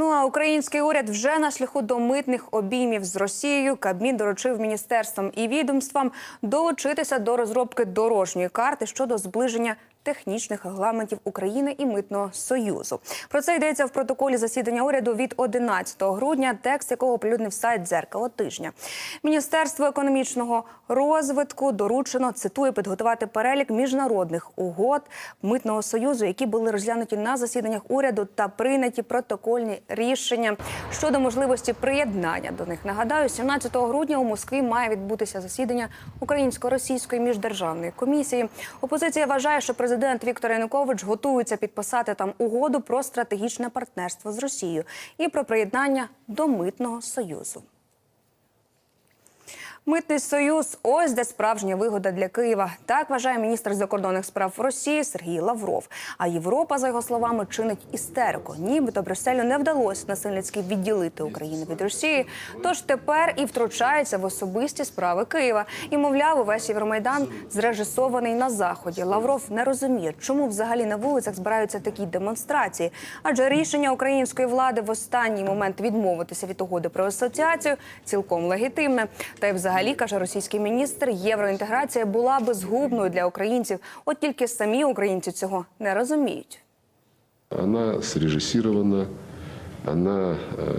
Ну а український уряд вже на шляху до митних обіймів з Росією. Кабмін доручив міністерствам і відомствам долучитися до розробки дорожньої карти щодо зближення технічних регламентів України і митного союзу. Про це йдеться в протоколі засідання уряду від 11 грудня, текст якого оприлюднив сайт дзеркало тижня. Міністерство економічного розвитку доручено цитую підготувати перелік міжнародних угод митного союзу, які були розглянуті на засіданнях уряду та прийняті протокольні рішення щодо можливості приєднання до них. Нагадаю, 17 грудня у Москві має відбутися засідання українсько-російської міждержавної комісії. Опозиція вважає, що президент Віктор Янукович готується підписати там угоду про стратегічне партнерство з Росією і про приєднання до митного союзу. Митний союз ось де справжня вигода для Києва. Так вважає міністр закордонних справ Росії Сергій Лавров. А Європа, за його словами, чинить істерику. Нібито Брюсселю не вдалося насильницьки відділити Україну від Росії. Тож тепер і втручається в особисті справи Києва. І мовляв, увесь Євромайдан зрежисований на заході. Лавров не розуміє, чому взагалі на вулицях збираються такі демонстрації. Адже рішення української влади в останній момент відмовитися від угоди про асоціацію цілком легітимне. Та й взагалі каже російський міністр, євроінтеграція була би згубною для українців. От тільки самі українці цього не розуміють. Она срежиссирована, она э,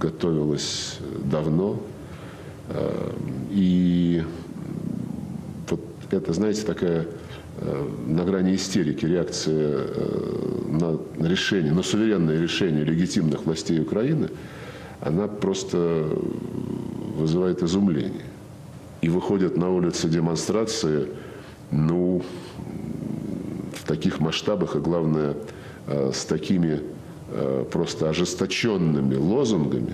готовилась давно. Э, и вот это, знаете, такая э, на грани истерики реакция э, на решение, на суверенное решение легитимных властей Украины, она просто вызывает изумление. И выходят на улицы демонстрации, ну, в таких масштабах, и главное, э, с такими э, просто ожесточенными лозунгами,